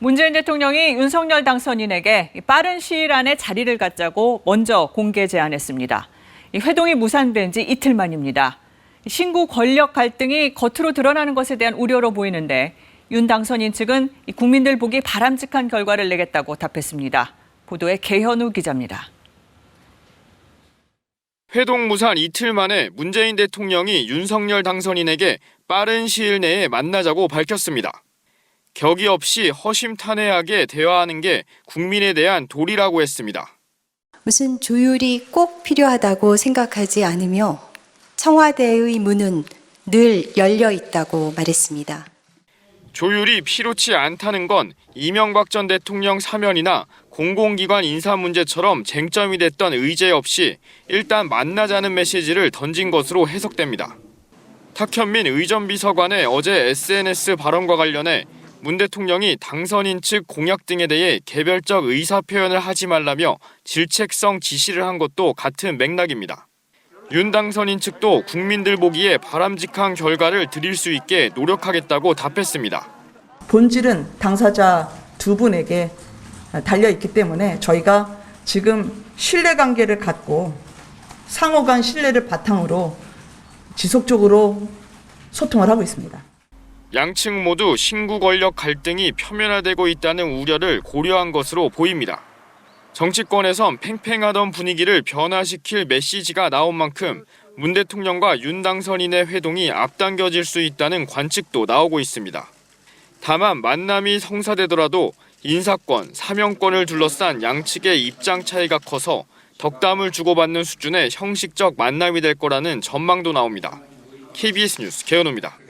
문재인 대통령이 윤석열 당선인에게 빠른 시일 안에 자리를 갖자고 먼저 공개 제안했습니다. 이 회동이 무산된 지 이틀 만입니다. 신구 권력 갈등이 겉으로 드러나는 것에 대한 우려로 보이는데 윤 당선인 측은 이 국민들 보기 바람직한 결과를 내겠다고 답했습니다. 보도에 개현우 기자입니다. 회동 무산 이틀 만에 문재인 대통령이 윤석열 당선인에게 빠른 시일 내에 만나자고 밝혔습니다. 격이 없이 허심탄회하게 대화하는 게 국민에 대한 도리라고 했습니다. 무슨 조율이 꼭 필요하다고 생각하지 않으며 청와대의 문은 늘 열려 있다고 말했습니다. 조율이 필요치 않다는 건 이명박 전 대통령 사면이나 공공기관 인사 문제처럼 쟁점이 됐던 의제 없이 일단 만나자는 메시지를 던진 것으로 해석됩니다. 탁현민 의전 비서관의 어제 SNS 발언과 관련해 문 대통령이 당선인 측 공약 등에 대해 개별적 의사 표현을 하지 말라며 질책성 지시를 한 것도 같은 맥락입니다. 윤 당선인 측도 국민들 보기에 바람직한 결과를 드릴 수 있게 노력하겠다고 답했습니다. 본질은 당사자 두 분에게 달려 있기 때문에 저희가 지금 신뢰 관계를 갖고 상호 간 신뢰를 바탕으로 지속적으로 소통을 하고 있습니다. 양측 모두 신구 권력 갈등이 표면화되고 있다는 우려를 고려한 것으로 보입니다. 정치권에선 팽팽하던 분위기를 변화시킬 메시지가 나온 만큼 문 대통령과 윤 당선인의 회동이 앞당겨질 수 있다는 관측도 나오고 있습니다. 다만 만남이 성사되더라도 인사권, 사명권을 둘러싼 양측의 입장 차이가 커서 덕담을 주고받는 수준의 형식적 만남이 될 거라는 전망도 나옵니다. KBS 뉴스 개연호입니다.